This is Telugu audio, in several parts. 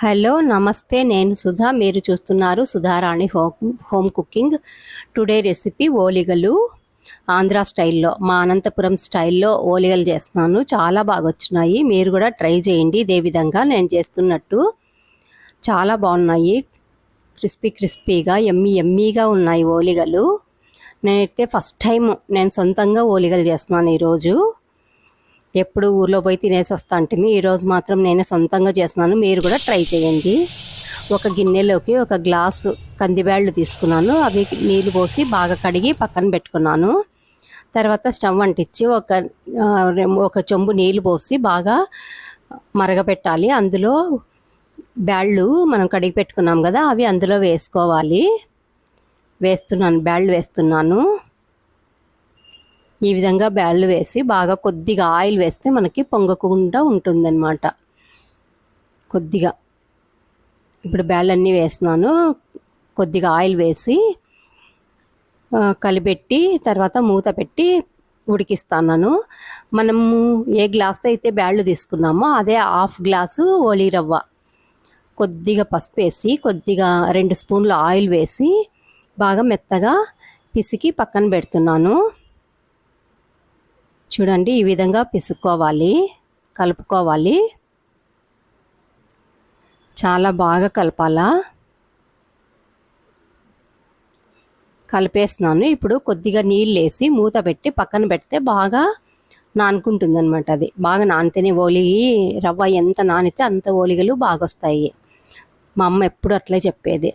హలో నమస్తే నేను సుధా. మీరు చూస్తున్నారు Sudharani home home cooking. Today recipe ఓలిగలు ఆంధ్ర స్టైల్లో మా అనంతపురం స్టైల్లో ఓలిగలు చేస్తున్నాను. చాలా బాగా వచ్చినాయి మీరు కూడా ట్రై చేయండి. ఇదే విధంగా నేను చేస్తున్నట్టు. చాలా బాగున్నాయి. క్రిస్పీ క్రిస్పీగా ఎమ్మి ఎమ్మీగా ఉన్నాయి ఓలిగలు. నేనైతే ఫస్ట్ టైం నేను సొంతంగా ఓలిగలు చేస్తున్నాను ఈరోజు. ఎప్పుడు ఊర్లో పోయి తినేసి వస్తా అంటే ఈరోజు మాత్రం నేనే సొంతంగా చేస్తున్నాను. మీరు కూడా ట్రై చేయండి. ఒక గిన్నెలోకి ఒక గ్లాసు కందిబ్యాళ్ళు తీసుకున్నాను. అవి నీళ్ళు పోసి బాగా కడిగి పక్కన పెట్టుకున్నాను. తర్వాత స్టవ్ అంటించి ఒక ఒక చెంబు నీళ్ళు పోసి బాగా మరగపెట్టాలి. అందులో బ్యాళ్ళు మనం కడిగి పెట్టుకున్నాం కదా అవి అందులో వేసుకోవాలి. వేస్తున్నాను బ్యాళ్ళు వేస్తున్నాను. ఈ విధంగా బ్యాళ్ళు వేసి బాగా కొద్దిగా ఆయిల్ వేస్తే మనకి పొంగకుండా ఉంటుందన్నమాట. కొద్దిగా. ఇప్పుడు బ్యాళ్ళన్నీ వేస్తున్నాను. కొద్దిగా ఆయిల్ వేసి కలిపెట్టి తర్వాత మూత పెట్టి ఉడికిస్తాను మనము ఏ గ్లాస్తో అయితే బ్యాళ్ళు తీసుకున్నామో అదే హాఫ్ గ్లాసు ఓలీ రవ్వ. కొద్దిగా పసుపు వేసి కొద్దిగా రెండు స్పూన్లు ఆయిల్ వేసి బాగా మెత్తగా పిసికి పక్కన పెడుతున్నాను. చూడండి ఈ విధంగా పిసుక్కోవాలి కలుపుకోవాలి. చాలా బాగా కలపాలా? కలిపేస్తున్నాను. ఇప్పుడు కొద్దిగా నీళ్ళు వేసి మూత పెట్టి పక్కన పెడితే బాగా నానుకుంటుంది అనమాట అది. బాగా నానితేనే ఓలిగి రవ్వ ఎంత నానితే అంత ఓలిగలు బాగా వస్తాయి మా అమ్మ ఎప్పుడు అట్లే చెప్పేది.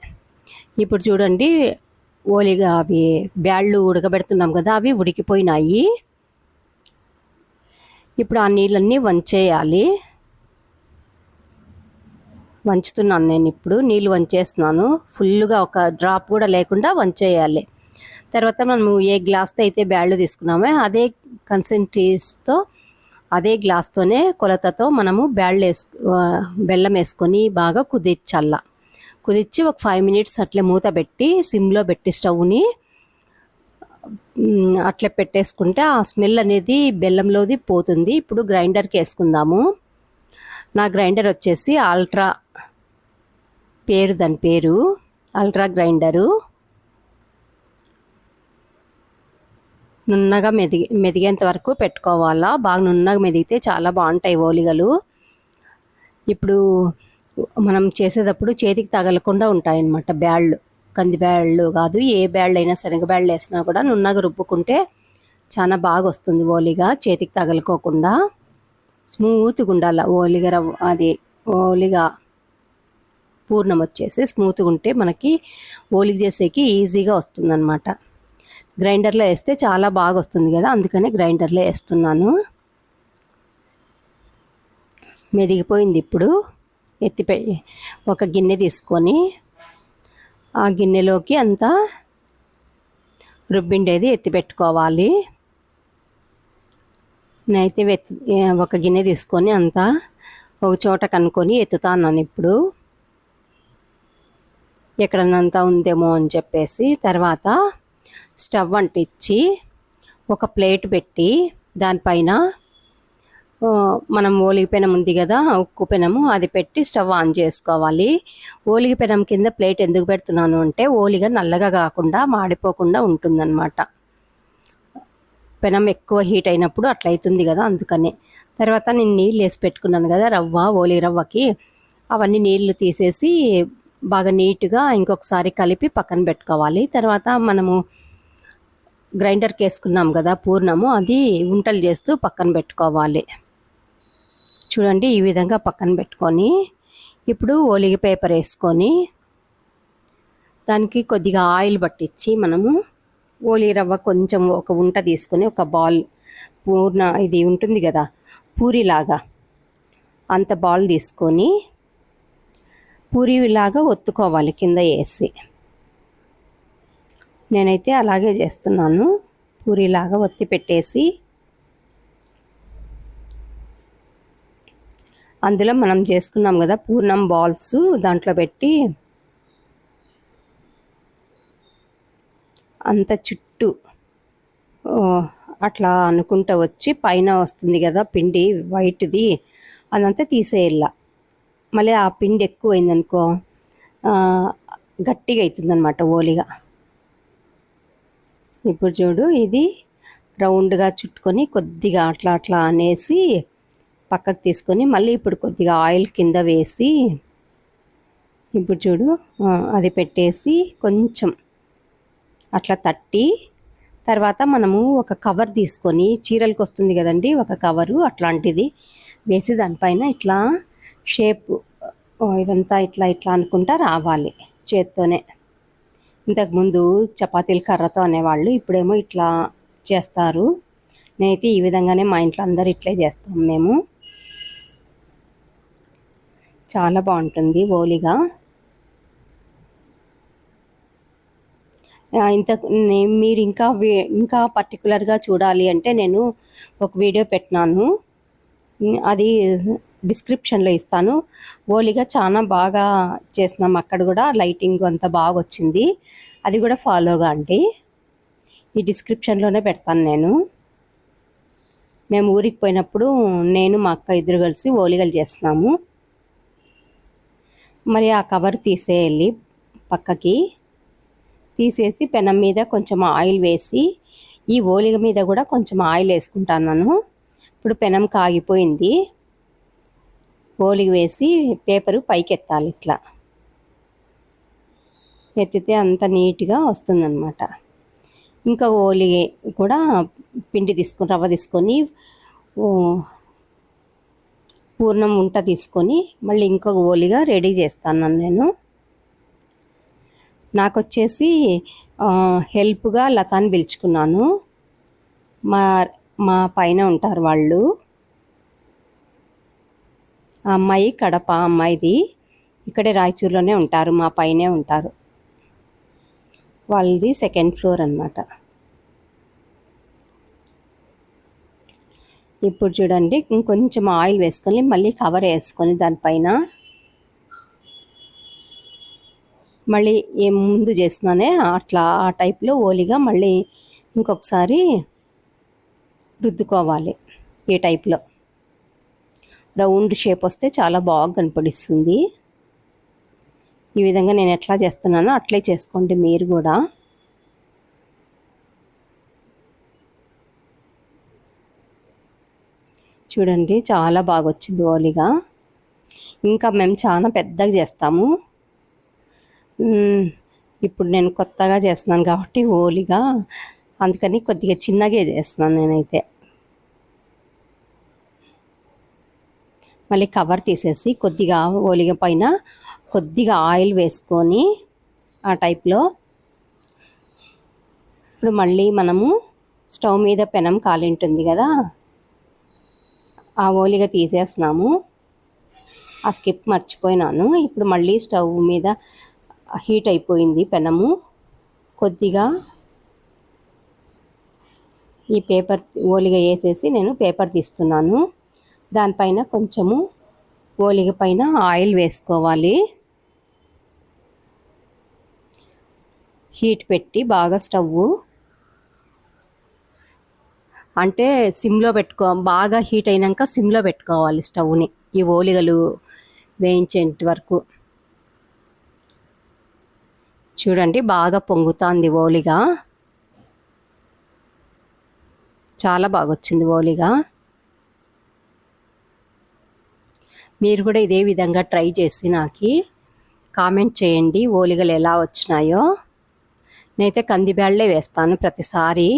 ఇప్పుడు చూడండి ఓలిగా అవి బ్యాళ్ళు ఉడకబెడుతున్నాం కదా అవి ఉడికిపోయినాయి. ఇప్పుడు ఆ నీళ్ళన్నీ వంచేయాలి. వంచుతున్నాను నేను ఇప్పుడు నీళ్ళు వంచేస్తున్నాను. ఫుల్గా ఒక డ్రాప్ కూడా లేకుండా వంచేయాలి. తర్వాత మనము ఏ గ్లాస్తో అయితే బ్యాళ్ళు తీసుకున్నామో అదే కన్సెంట్రీస్తో అదే గ్లాస్తోనే కొలతతో మనము బ్యాళ్ళు వేసు బెల్లం వేసుకొని బాగా కుదిర్చల్లా. కుదిర్చి ఒక ఫైవ్ మినిట్స్ అట్లే మూత పెట్టి సిమ్లో పెట్టి స్టవ్ని అట్లా పెట్టేసుకుంటే ఆ స్మెల్ అనేది బెల్లంలోది పోతుంది. ఇప్పుడు గ్రైండర్కి వేసుకుందాము. నా గ్రైండర్ వచ్చేసి అల్ట్రా పేరు దాని పేరు అల్ట్రా గ్రైండరు. నున్నగా మెదిగి మెదిగేంత వరకు పెట్టుకోవాలా? బాగా నున్నగా మెదిగితే చాలా బాగుంటాయి ఓలిగలు. ఇప్పుడు మనం చేసేటప్పుడు చేతికి తగలకుండా ఉంటాయన్నమాట బ్యాళ్ళు. కంది బ్యాళ్ళు కాదు ఏ బ్యాళ్ళు అయినా శనగ బ్యాళ్ళు వేసినా కూడా నున్నగా రుబ్బుకుంటే చాలా బాగా వస్తుంది ఓలిగా చేతికి తగలుకోకుండా. స్మూత్గా ఉండాలి ఓలిగ రవ్వ అది ఓలిగా పూర్ణం వచ్చేసి స్మూత్గా ఉంటే మనకి ఓలిగ చేసేకి ఈజీగా వస్తుందన్నమాట. గ్రైండర్లో వేస్తే చాలా బాగా వస్తుంది కదా అందుకని గ్రైండర్లో వేస్తున్నాను. మెదిగిపోయింది ఇప్పుడు. ఎత్తిపె ఒక గిన్నె తీసుకొని ఆ గిన్నెలోకి అంతా రుబ్బిండేది ఎత్తిపెట్టుకోవాలి నేనైతే వెత్ ఒక గిన్నె తీసుకొని అంతా ఒక చోట కనుక్కొని ఎత్తుతాను ఇప్పుడు. ఎక్కడన్నంతా ఉందేమో అని చెప్పేసి తర్వాత స్టవ్ అంటించి ఒక ప్లేట్ పెట్టి దానిపైన మనం ఓలిగి పెనం ఉంది కదా ఉక్కు పెనము అది పెట్టి స్టవ్ ఆన్ చేసుకోవాలి. ఓలిగి పెనం కింద ప్లేట్ ఎందుకు పెడుతున్నాను అంటే ఓలిగా నల్లగా కాకుండా మాడిపోకుండా ఉంటుందన్నమాట. పెనం ఎక్కువ హీట్ అయినప్పుడు అట్లయితుంది కదా అందుకనే. తర్వాత నేను నీళ్ళు వేసి పెట్టుకున్నాను కదా రవ్వ ఓలి రవ్వకి. అవన్నీ నీళ్ళు తీసేసి బాగా నీట్గా ఇంకొకసారి కలిపి పక్కన పెట్టుకోవాలి. తర్వాత మనము గ్రైండర్కి వేసుకున్నాం కదా పూర్ణము అది ఉంటలు చేస్తూ పక్కన పెట్టుకోవాలి. చూడండి ఈ విధంగా పక్కన పెట్టుకొని ఇప్పుడు ఓలిగ పేపర్ వేసుకొని దానికి కొద్దిగా ఆయిల్ పట్టించి మనము ఓలి రవ్వ కొంచెం ఒక ఉంట తీసుకొని ఒక బాల్ పూర్ణ ఇది ఉంటుంది కదా పూరిలాగా అంత బాల్ తీసుకొని పూరిలాగా ఒత్తుకోవాలి కింద వేసి. నేనైతే అలాగే చేస్తున్నాను పూరిలాగా ఒత్తి పెట్టేసి అందులో మనం చేసుకున్నాం కదా పూర్ణం బాల్స్ దాంట్లో పెట్టి. అంత చుట్టూ అట్లా అనుకుంటూ వచ్చి పైన వస్తుంది కదా పిండి వైట్ది అదంతా తీసేయాల మళ్ళీ ఆ పిండి ఎక్కువైందనుకో గట్టిగా అవుతుందన్నమాట ఓలిగా. ఇప్పుడు చూడు ఇది రౌండ్గా చుట్టుకొని కొద్దిగా అట్లా అట్లా అనేసి పక్కకు తీసుకొని మళ్ళీ ఇప్పుడు కొద్దిగా ఆయిల్ కింద వేసి ఇప్పుడు చూడు అది పెట్టేసి కొంచెం అట్లా తట్టి తర్వాత మనము ఒక కవర్ తీసుకొని చీరలకు వస్తుంది కదండి ఒక కవరు అట్లాంటిది వేసి దానిపైన ఇట్లా షేప్ ఇదంతా ఇట్లా ఇట్లా అనుకుంటా రావాలి చేత్తోనే. ఇంతకుముందు చపాతీలు కర్రతో అనేవాళ్ళు ఇప్పుడేమో ఇట్లా చేస్తారు. నేనైతే ఈ విధంగానే మా ఇంట్లో అందరు ఇట్లే చేస్తాం మేము. చాలా బాగుంటుంది ఓలిగా ఇంత మీరు ఇంకా ఇంకా పర్టికులర్గా చూడాలి అంటే నేను ఒక వీడియో పెట్టినాను. అది డిస్క్రిప్షన్లో ఇస్తాను. ఓలిగా చాలా బాగా చేసినాం అక్కడ కూడా లైటింగ్ అంతా బాగా వచ్చింది. అది కూడా ఫాలోగా అండి. ఈ డిస్క్రిప్షన్లోనే పెడతాను నేను. మేము ఊరికి పోయినప్పుడు నేను మా అక్క ఇద్దరు కలిసి ఓలిగలు చేస్తున్నాము. మరి ఆ కవర్ తీసేయాలి పక్కకి. తీసేసి పెనం మీద కొంచెం ఆయిల్ వేసి ఈ ఓలిగ మీద కూడా కొంచెం ఆయిల్ వేసుకుంటాను ఇప్పుడు పెనం కాగిపోయింది. ఓలిగ వేసి పేపరు పైకి ఎత్తాలి ఇట్లా. ఎత్తితే అంత నీట్గా వస్తుందన్నమాట. ఇంకా ఓలి కూడా పిండి తీసుకొని రవ్వ తీసుకొని ఓ, పూర్ణం ఉంట తీసుకొని మళ్ళీ ఇంకొక ఓలిగా రెడీ చేస్తాను నేను. నాకు వచ్చేసి హెల్ప్గా లతాని పిలుచుకున్నాను. మా మా పైన ఉంటారు వాళ్ళు. ఆ అమ్మాయి కడప అమ్మాయిది. ఇక్కడే రాయచూరులోనే ఉంటారు మా పైనే ఉంటారు. వాళ్ళది సెకండ్ ఫ్లోర్ అన్నమాట. ఇప్పుడు చూడండి ఇంకొంచెం ఆయిల్ వేసుకొని మళ్ళీ కవర్ వేసుకొని దానిపైన మళ్ళీ ఏం ముందు చేస్తున్నానే అట్లా ఆ టైప్లో ఓలిగా మళ్ళీ ఇంకొకసారి రుద్దుకోవాలి ఈ టైప్లో. రౌండ్ షేప్ వస్తే చాలా బాగా కనపడిస్తుంది. ఈ విధంగా నేను ఎట్లా చేస్తున్నానో అట్లే చేసుకోండి మీరు కూడా. చూడండి చాలా బాగా వచ్చింది ఓలిగా. ఇంకా మేము చాలా పెద్దగా చేస్తాము. ఇప్పుడు నేను కొత్తగా చేస్తున్నాను కాబట్టి ఓలిగా. అందుకని కొద్దిగా చిన్నగా చేస్తున్నాను నేనైతే. మళ్ళీ కవర్ తీసేసి కొద్దిగా ఓలిగ పైన కొద్దిగా ఆయిల్ వేసుకొని ఆ టైప్లో ఇప్పుడు మళ్ళీ మనము స్టవ్ మీద పెనం కాలింటుంది కదా. ఆ ఓలిగ తీసేస్తున్నాము. ఆ స్కిప్ మర్చిపోయినాను. ఇప్పుడు మళ్ళీ స్టవ్ మీద హీట్ అయిపోయింది పెనము. కొద్దిగా ఈ పేపర్ ఓలిగ వేసేసి నేను పేపర్ తీస్తున్నాను. దానిపైన కొంచెము ఓలిగ పైన ఆయిల్ వేసుకోవాలి. హీట్ పెట్టి బాగా స్టవ్ అంటే సిమ్లో పెట్టుకో బాగా హీట్ అయినాక సిమ్లో పెట్టుకోవాలి స్టవ్ని ఈ ఓలిగలు వేయించేంత వరకు. చూడండి బాగా పొంగుతుంది ఓలిగా. చాలా బాగా వచ్చింది ఓలిగా. మీరు కూడా ఇదే విధంగా ట్రై చేసి నాకు కామెంట్ చేయండి ఓలిగలు ఎలా వచ్చినాయో. నేనైతే కందిబ్యాళ్ళే వేస్తాను ప్రతిసారి.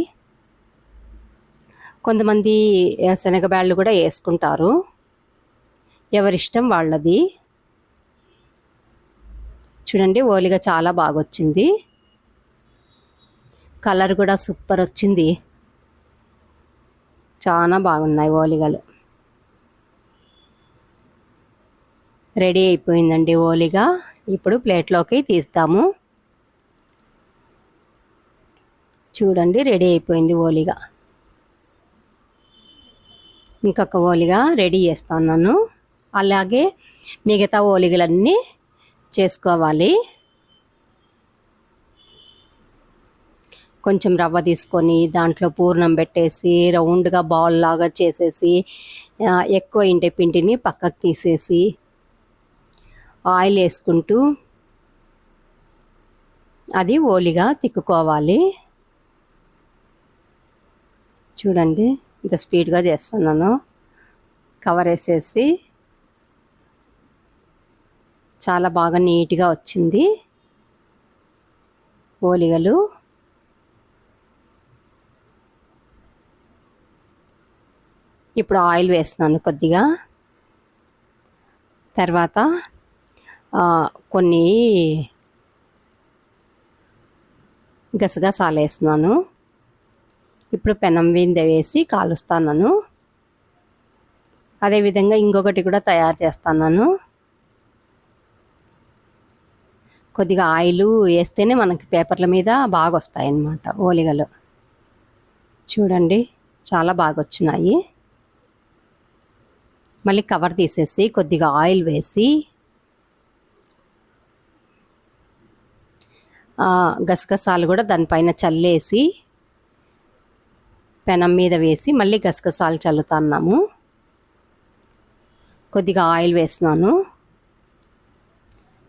కొంతమంది శనగబ్యాళ్ళు కూడా వేసుకుంటారు. ఎవరిష్టం వాళ్ళది. చూడండి ఓలిగా చాలా బాగా వచ్చింది కలర్ కూడా సూపర్ వచ్చింది. చాలా బాగున్నాయి ఓలిగలు. రెడీ అయిపోయిందండి ఓలిగా. ఇప్పుడు ప్లేట్లోకి తీస్తాము. చూడండి రెడీ అయిపోయింది ఓలిగా. ఇంకొక ఓలిగా రెడీ చేస్తున్నాను. అలాగే మిగతా ఓలిగలన్నీ చేసుకోవాలి. కొంచెం రవ్వ తీసుకొని దాంట్లో పూర్ణం పెట్టేసి రౌండ్గా బాల్ లాగా చేసేసి ఎక్కువ ఇంటే పిండిని పక్కకు తీసేసి ఆయిల్ వేసుకుంటూ అది ఓలిగా తిక్కుకోవాలి. చూడండి. ఇంత స్పీడ్గా చేస్తున్నాను కవర్ వేసేసి చాలా బాగా నీట్గా వచ్చింది. ఓలిగలు. ఇప్పుడు ఆయిల్ వేస్తున్నాను కొద్దిగా. తర్వాత కొన్ని గసగసాలు వేస్తున్నాను. ఇప్పుడు పెనం మీద వేసి కాలుస్తాను అదేవిధంగా ఇంకొకటి కూడా తయారు చేస్తున్నాను కొద్దిగా ఆయిల్ వేస్తేనే మనకి పేపర్ల మీద బాగా వస్తాయి అన్నమాట ఓలిగలు. చూడండి చాలా బాగా వచ్చినాయి మళ్ళీ కవర్ తీసేసి కొద్దిగా ఆయిల్ వేసి గసగసాలు కూడా దానిపైన చల్లేసి పెనం మీద వేసి మళ్ళీ గసగసాలు చల్లుతున్నాము కొద్దిగా ఆయిల్ వేస్తున్నాను.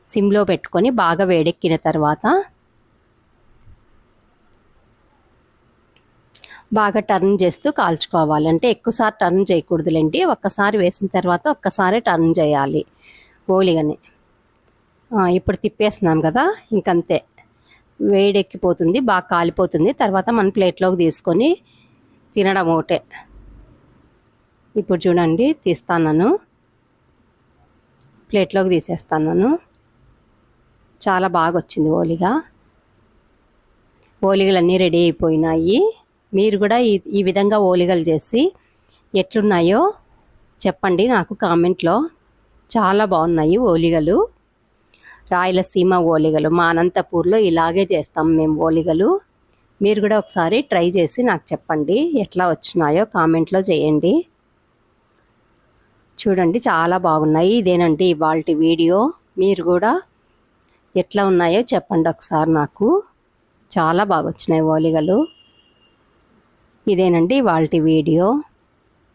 సిమ్లో పెట్టుకొని బాగా వేడెక్కిన తర్వాత బాగా టర్న్ చేస్తూ కాల్చుకోవాలి. అంటే ఎక్కువసారి టర్న్ చేయకూడదులేండి. ఒక్కసారి వేసిన తర్వాత ఒక్కసారి టర్న్ చేయాలి. ఓలిగానే. ఇప్పుడు తిప్పేస్తున్నాం కదా ఇంకంతే. వేడెక్కిపోతుంది బాగా కాలిపోతుంది. తర్వాత మన ప్లేట్లోకి తీసుకొని తినడం ఒకటే. ఇప్పుడు చూడండి తీస్తాను ప్లేట్లోకి తీసేస్తాను చాలా బాగా వచ్చింది ఓలిగా. ఓలిగలన్నీ రెడీ అయిపోయినాయి. మీరు కూడా ఈ ఈ విధంగా ఓలిగలు చేసి ఎట్లున్నాయో చెప్పండి నాకు కామెంట్లో. చాలా బాగున్నాయి ఓలిగలు. రాయలసీమ ఓలిగలు. మా అనంతపూర్లో ఇలాగే చేస్తాం మేము ఓలిగలు. మీరు కూడా ఒకసారి ట్రై చేసి నాకు చెప్పండి ఎట్లా వచ్చినాయో కామెంట్లో చేయండి. చూడండి చాలా బాగున్నాయి. ఇదేనండి ఇవాళ వీడియో. మీరు కూడా ఎట్లా ఉన్నాయో చెప్పండి ఒకసారి నాకు. చాలా బాగా వచ్చినాయి ఓలిగలు. ఇదేనండి ఇవాళ వీడియో.